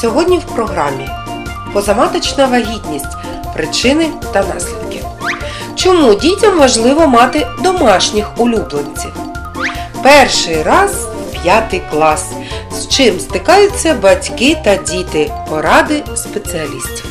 Сьогодні в програмі позаматочна вагітність, причини та наслідки. Чому дітям важливо мати домашніх улюбленців? Перший раз п'ятий клас. З чим стикаються батьки та діти? Поради спеціалістів.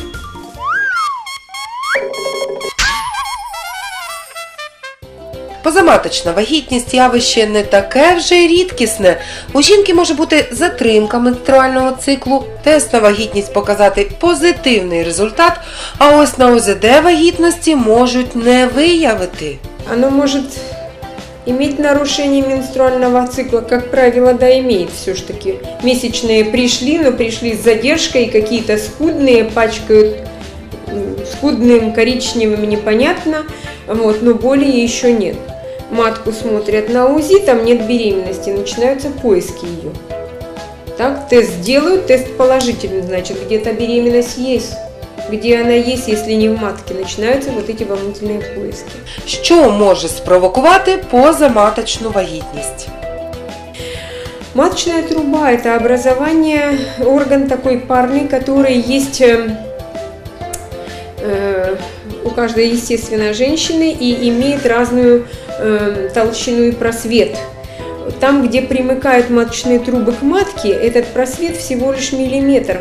Позаматочна вагітність явище не таке вже й рідкісне. У жінки може бути затримка менструального циклу, тест на вагітність показати позитивний результат, а ось на ОЗД вагітності можуть не виявити. Оно может иметь нарушение менструального цикла, как правило, да, имеет все-таки. Месячные пришли, но пришли с задержкой, какие-то скудные, пачкают м, скудным, коричневым, непонятно, вот, но боли еще нет. Матку смотрят на УЗИ, там нет беременности, начинаются поиски ее. Так, тест делают, тест положительный, значит, где-то беременность есть. Где она есть, если не в матке, начинаются вот эти волнительные поиски. Що може спровокувати позаматочну вагітність? Маточная труба – это образование, орган такой парный, который есть э, э, у каждой, естественно, женщины и имеет разную толщину и просвет. Там, где примыкают маточные трубы к матке, этот просвет всего лишь миллиметр.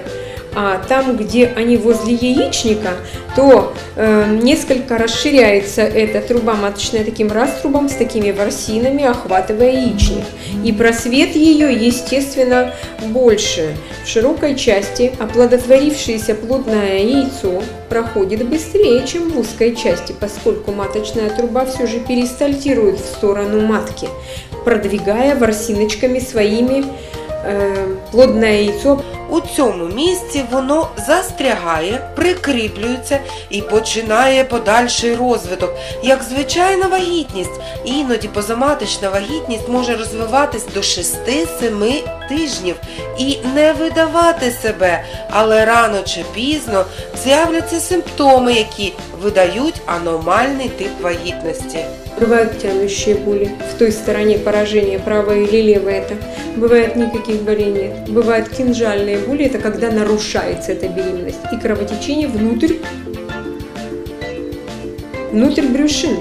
А там, где они возле яичника, то э, несколько расширяется эта труба маточная таким раструбом с такими ворсинами, охватывая яичник. И просвет ее, естественно, больше. В широкой части оплодотворившееся плодное яйцо проходит быстрее, чем в узкой части, поскольку маточная труба все же перистальтирует в сторону матки, продвигая ворсиночками своими э, плодное яйцо У цьому місці воно застрягає, прикріплюється і починає подальший розвиток, як звичайна вагітність. Іноді позаматочна вагітність може розвиватись до 6-7 тижнів і не видавати себе, але рано чи пізно з'являться симптоми, які видають аномальний тип вагітності. Бывают тянущие боли в той стороне поражения, правая или левая это. Бывает никаких болей нет. Бывают кинжальные боли, это когда нарушается эта беременность. И кровотечение внутрь, внутрь брюшины.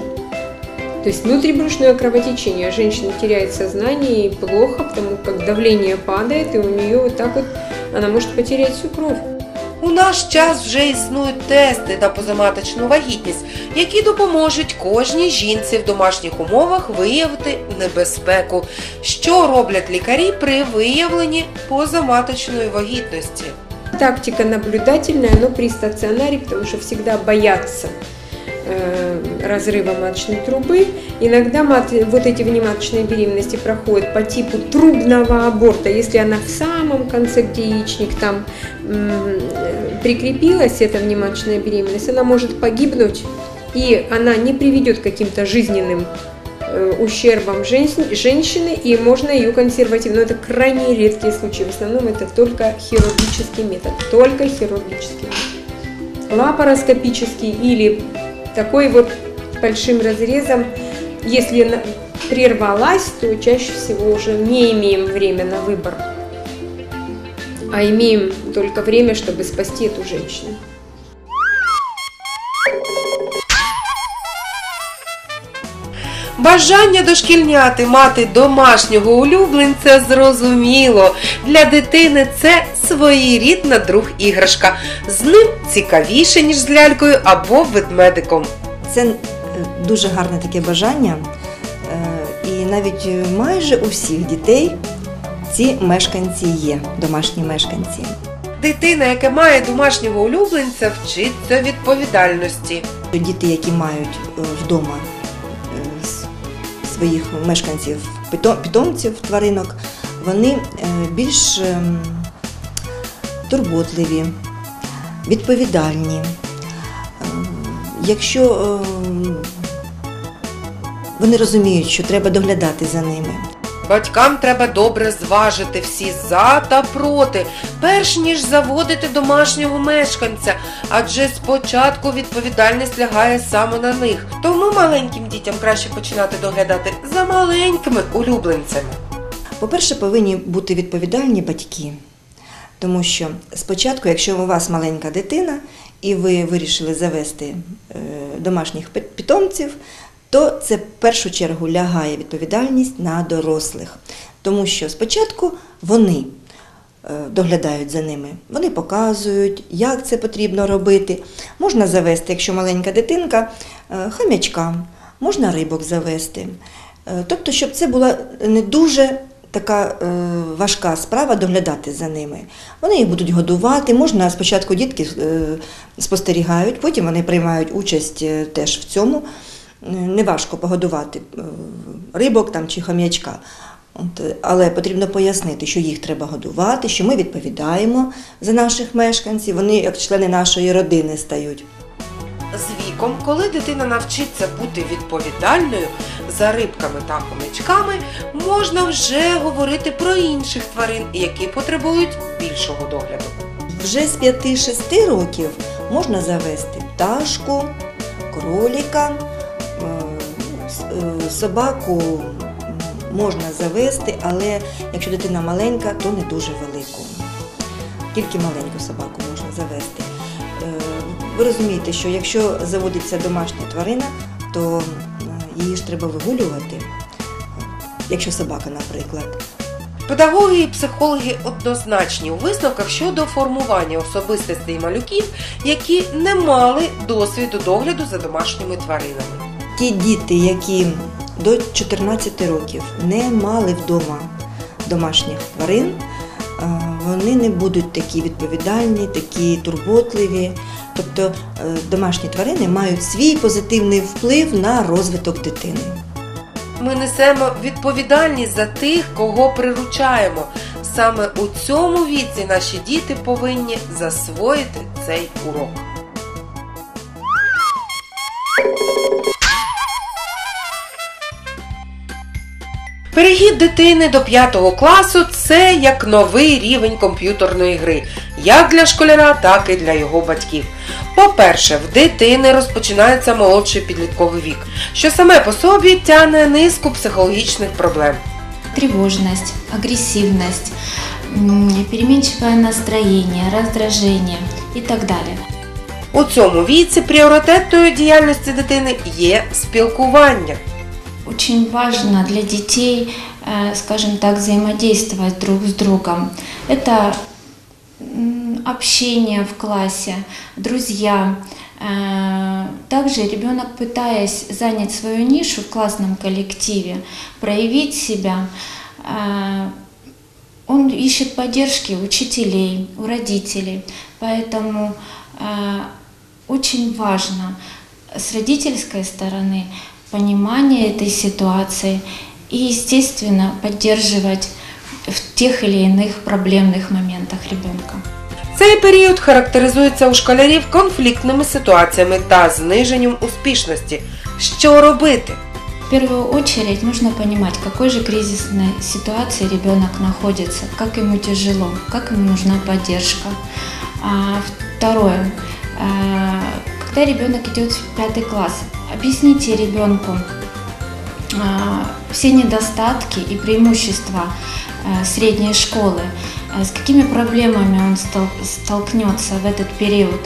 То есть внутрибрюшное кровотечение. Женщина теряет сознание и плохо, потому как давление падает, и у нее вот так вот она может потерять всю кровь. У наш час вже існують тести на позаматочну вагітність, які допоможуть кожній жінці в домашніх умовах виявити небезпеку. Що роблять лікарі при виявленні позаматочної вагітності? Тактика наблюдательная, но при стационаре, потому что всегда боятся разрыва маточной трубы. Иногда мат- вот эти внематочные беременности проходят по типу трубного аборта. Если она в самом конце, где яичник там э, прикрепилась, эта внематочная беременность, она может погибнуть, и она не приведет к каким-то жизненным э, ущербам женщин- женщины, и можно ее консервативно. Но это крайне редкие случаи. В основном это только хирургический метод. Только хирургический. Лапароскопический или такой вот большим разрезом, если прервалась, то чаще всего уже не имеем время на выбор, а имеем только время, чтобы спасти эту женщину. Бажання дошкільняти мати домашнього улюбленця зрозуміло. Для дитини це своєрідна друг іграшка. З ним цікавіше, ніж з лялькою або ведмедиком. Це е, дуже гарне таке бажання, е, і навіть е, майже у всіх дітей ці мешканці є, домашні мешканці. Дитина, яка має домашнього улюбленця, вчиться відповідальності. Діти, які мають вдома своїх мешканців, пито- питомців, тваринок, вони більш ем, турботливі, відповідальні. Ем, Якщо ем, вони розуміють, що треба доглядати за ними. Батькам треба добре зважити всі за та проти, перш ніж заводити домашнього мешканця, адже спочатку відповідальність лягає саме на них. Тому маленьким дітям краще починати доглядати за маленькими улюбленцями. По-перше, повинні бути відповідальні батьки. Тому що спочатку, якщо у вас маленька дитина і ви вирішили завести е, домашніх пи- питомців, то це в першу чергу лягає відповідальність на дорослих. Тому що спочатку вони е, доглядають за ними, вони показують, як це потрібно робити. Можна завести, якщо маленька дитинка, е, хам'ячка, можна рибок завести. Тобто, щоб це була не дуже така е, важка справа доглядати за ними. Вони їх будуть годувати. Можна спочатку дітки е, спостерігають, потім вони приймають участь е, теж в цьому. Е, Неважко погодувати е, рибок там чи е, але потрібно пояснити, що їх треба годувати, що ми відповідаємо за наших мешканців. Вони як члени нашої родини стають. Віком, коли дитина навчиться бути відповідальною за рибками та хомячками, можна вже говорити про інших тварин, які потребують більшого догляду. Вже з 5-6 років можна завести пташку, кроліка, е, е, собаку можна завести, але якщо дитина маленька, то не дуже велику. Тільки маленьку собаку можна завести. Ви розумієте, що якщо заводиться домашня тварина, то її ж треба вигулювати, якщо собака, наприклад. Педагоги і психологи однозначні у висновках щодо формування особистостей малюків, які не мали досвіду догляду за домашніми тваринами. Ті діти, які до 14 років не мали вдома домашніх тварин, вони не будуть такі відповідальні, такі турботливі. Тобто е, домашні тварини мають свій позитивний вплив на розвиток дитини. Ми несемо відповідальність за тих, кого приручаємо. Саме у цьому віці наші діти повинні засвоїти цей урок. Перехід дитини до 5 класу це як новий рівень комп'ютерної гри, як для школяра, так і для його батьків. По-перше, в дитини розпочинається молодший підлітковий вік, що саме по собі тягне низку психологічних проблем. тревожность, агрессивность, м, переменчивое настроение, раздражение и так далее. У цьому віці пріоритетною діяльності дитини є спілкування. Очень важно для детей, э, скажем так, взаимодействовать друг с другом. Это общение в классе, друзья. Э, Также ребенок, пытаясь занять свою нишу в классном коллективе, проявить себя, э, он ищет поддержки у учителей, у родителей. Поэтому очень важно с родительской стороны понимание этой ситуации и, естественно, поддерживать в тех или иных проблемных моментах ребенка. Цей період характеризується у школярів конфліктними ситуаціями та зниженням успішності. Що робити? В первую очередь нужно понимать, в какой же кризисной ситуации ребенок находится, как ему тяжело, как ему нужна поддержка. А, второе, а, когда ребенок идет в пятый класс, объясните ребенку а, все недостатки и преимущества а, средней школы, а, с какими проблемами он стол- столкнется в этот период.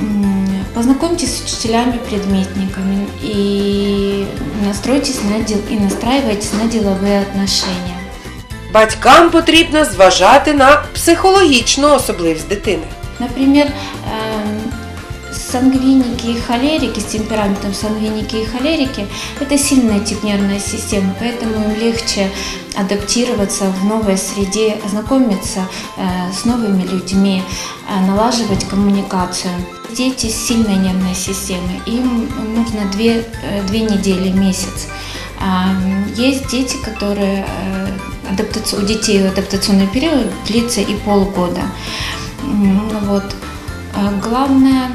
М, Познакомьтесь с учителями-предметниками и настройтесь на дел и настраивайтесь на деловые отношения. Батькам потрібно зважати на психологічну особливість дитини. Например, эм, сангвиники и холерики с темпераментом сангвиники и холерики – это сильная тип нервной системы, поэтому им легче адаптироваться в новой среде, знакомиться э, с новыми людьми, э, налаживать коммуникацию. Дети с сильной нервной системой, им нужно две, э, две недели, месяц. А, Есть дети, которые адаптаци- у детей адаптационный период длится и полгода. Вот. А Главное,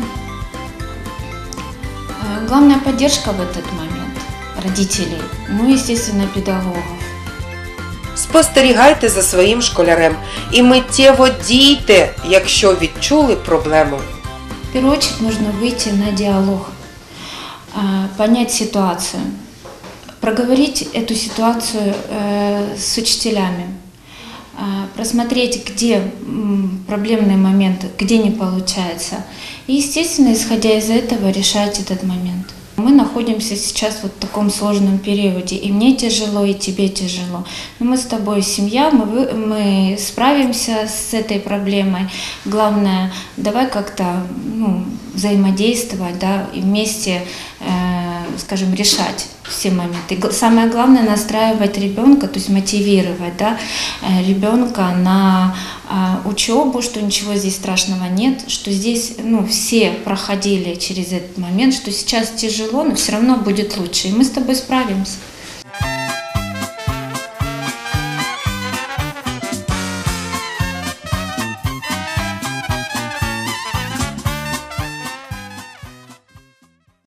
главная поддержка в этот момент родителей, ну, естественно, педагогов. Спостерігайте за своїм школярем і миттєво дійте, якщо відчули проблему. В первую очередь нужно выйти на диалог, а, понять ситуацию, проговорить эту ситуацию э, с учителями, Просмотреть, где проблемные моменты, где не получается. И, естественно, исходя из этого, решать этот момент. Мы находимся сейчас вот в таком сложном периоде, и мне тяжело, и тебе тяжело. Но мы с тобой семья, мы, вы- мы справимся с этой проблемой. Главное, давай как-то ну, взаимодействовать, да, и вместе, э, скажем, решать все моменты. Самое главное настраивать ребенка, то есть мотивировать, да, э, ребенка на а, учебу, что ничего здесь страшного нет, что здесь ну, все проходили через этот момент, что сейчас тяжело, но все равно будет лучше, и мы с тобой справимся.